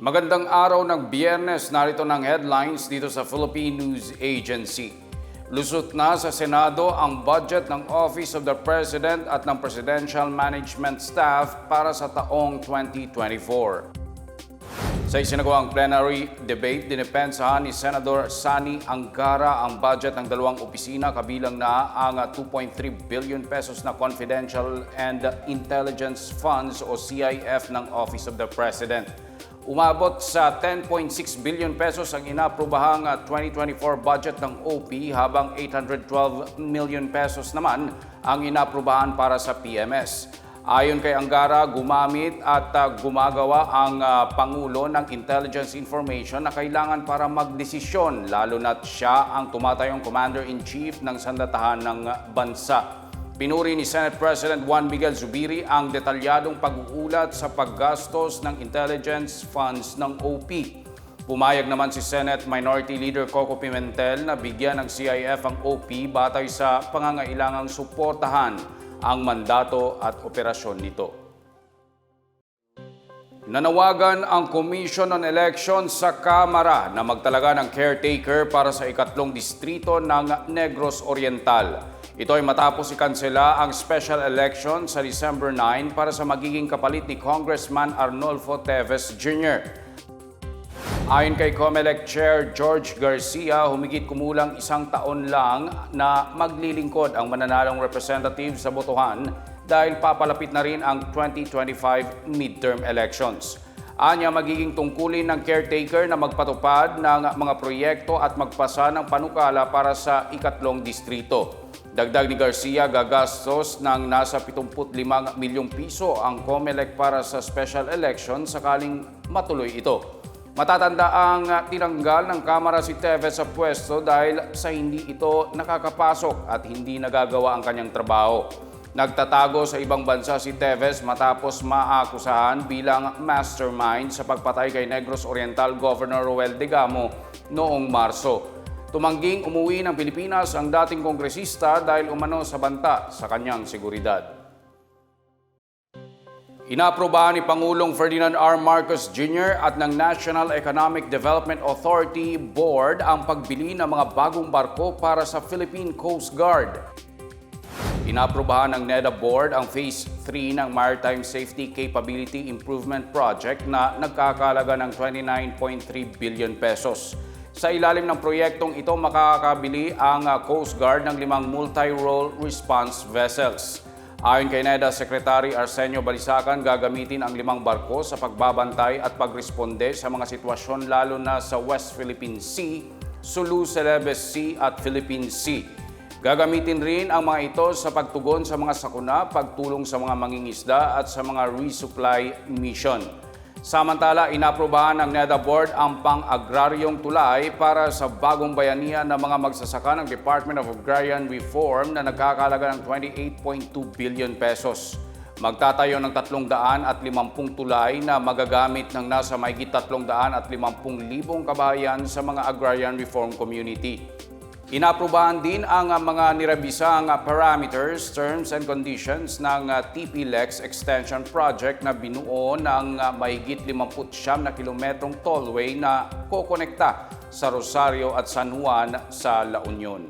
Magandang araw ng biyernes, narito ng headlines dito sa Philippine News Agency. Lusot na sa Senado ang budget ng Office of the President at ng Presidential Management Staff para sa taong 2024. Sa isinagawang plenary debate, dinipensahan ni Senador Sani Angara ang budget ng dalawang opisina kabilang na ang 2.3 billion pesos na confidential and intelligence funds o CIF ng Office of the President. Umabot sa 10.6 billion pesos ang inaprobahang 2024 budget ng OP habang 812 million pesos naman ang inaprobahan para sa PMS. Ayon kay Angara, gumamit at uh, gumagawa ang uh, Pangulo ng intelligence information na kailangan para magdesisyon lalo na't siya ang tumatayong Commander-in-Chief ng sandatahan ng bansa. Pinuri ni Senate President Juan Miguel Zubiri ang detalyadong pag-uulat sa paggastos ng intelligence funds ng OP. Pumayag naman si Senate Minority Leader Coco Pimentel na bigyan ng CIF ang OP batay sa pangangailangang suportahan ang mandato at operasyon nito. Nanawagan ang Commission on Elections sa Kamara na magtalaga ng caretaker para sa ikatlong distrito ng Negros Oriental. Ito ay matapos ikansela ang special election sa December 9 para sa magiging kapalit ni Congressman Arnolfo Teves Jr. Ayon kay COMELEC Chair George Garcia, humigit kumulang isang taon lang na maglilingkod ang mananalong representative sa botohan dahil papalapit na rin ang 2025 midterm elections. Anya magiging tungkulin ng caretaker na magpatupad ng mga proyekto at magpasa ng panukala para sa ikatlong distrito. Dagdag ni Garcia, gagastos ng nasa 75 milyong piso ang COMELEC para sa special election sakaling matuloy ito. Matatanda ang tinanggal ng Kamara si Teves sa pwesto dahil sa hindi ito nakakapasok at hindi nagagawa ang kanyang trabaho. Nagtatago sa ibang bansa si Teves matapos maakusahan bilang mastermind sa pagpatay kay Negros Oriental Governor Roel Degamo noong Marso. Tumangging umuwi ng Pilipinas ang dating kongresista dahil umano sa banta sa kanyang seguridad. Inaprobahan ni Pangulong Ferdinand R. Marcos Jr. at ng National Economic Development Authority Board ang pagbili ng mga bagong barko para sa Philippine Coast Guard. Inaprobahan ng NEDA Board ang Phase 3 ng Maritime Safety Capability Improvement Project na nagkakalaga ng 29.3 billion pesos. Sa ilalim ng proyektong ito, makakabili ang Coast Guard ng limang multi-role response vessels. Ayon kay NEDA Secretary Arsenio Balisacan, gagamitin ang limang barko sa pagbabantay at pagresponde sa mga sitwasyon lalo na sa West Philippine Sea, Sulu Celebes Sea at Philippine Sea. Gagamitin rin ang mga ito sa pagtugon sa mga sakuna, pagtulong sa mga mangingisda at sa mga resupply mission. Samantala, inaprobahan ng NEDA Board ang pang-agraryong tulay para sa bagong bayanihan ng mga magsasaka ng Department of Agrarian Reform na nagkakalaga ng 28.2 billion pesos. Magtatayo ng 300 at 50 tulay na magagamit ng nasa mahigit 300 at 50 libong kabahayan sa mga agrarian reform community. Inaprobahan din ang uh, mga nirabisang uh, parameters, terms and conditions ng uh, TP-LEX Extension Project na binuo ng mahigit 59 na kilometrong tollway na kokonekta sa Rosario at San Juan sa La Union.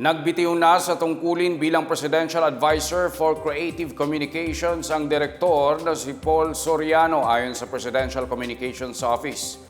Nagbitiw na sa tungkulin bilang Presidential Advisor for Creative Communications ang direktor na si Paul Soriano ayon sa Presidential Communications Office.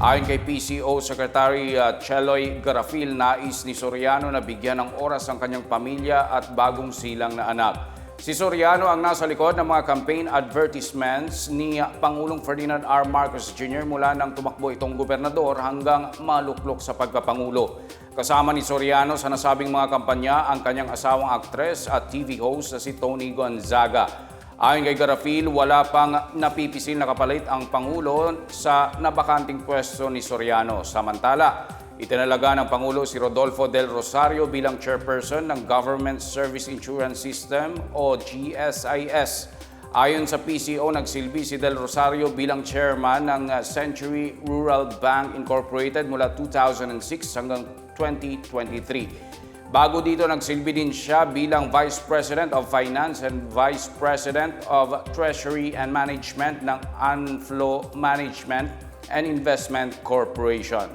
Ayon kay PCO Secretary uh, Cheloy Garafil, nais ni Soriano na bigyan ng oras ang kanyang pamilya at bagong silang na anak. Si Soriano ang nasa likod ng mga campaign advertisements ni Pangulong Ferdinand R. Marcos Jr. mula nang tumakbo itong gobernador hanggang maluklok sa pagkapangulo. Kasama ni Soriano sa nasabing mga kampanya ang kanyang asawang aktres at TV host na si Tony Gonzaga. Ayon kay Garafil, wala pang napipisil na kapalit ang Pangulo sa nabakanting pwesto ni Soriano. Samantala, Itinalaga ng Pangulo si Rodolfo Del Rosario bilang chairperson ng Government Service Insurance System o GSIS. Ayon sa PCO, nagsilbi si Del Rosario bilang chairman ng Century Rural Bank Incorporated mula 2006 hanggang 2023. Bago dito, nagsilbi din siya bilang Vice President of Finance and Vice President of Treasury and Management ng Anflow Management and Investment Corporation.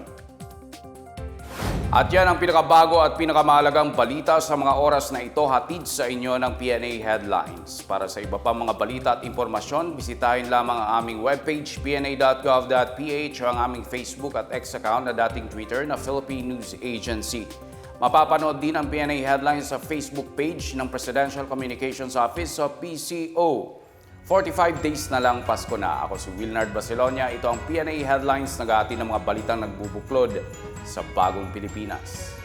At yan ang pinakabago at pinakamahalagang balita sa mga oras na ito hatid sa inyo ng PNA Headlines. Para sa iba pa mga balita at impormasyon, bisitahin lamang ang aming webpage pna.gov.ph o ang aming Facebook at X account na dating Twitter na Philippine News Agency. Mapapanood din ang PNA Headlines sa Facebook page ng Presidential Communications Office o PCO. 45 days na lang Pasko na. Ako si Wilnard Basilonia. Ito ang PNA Headlines nag ng mga balitang nagbubuklod sa bagong Pilipinas.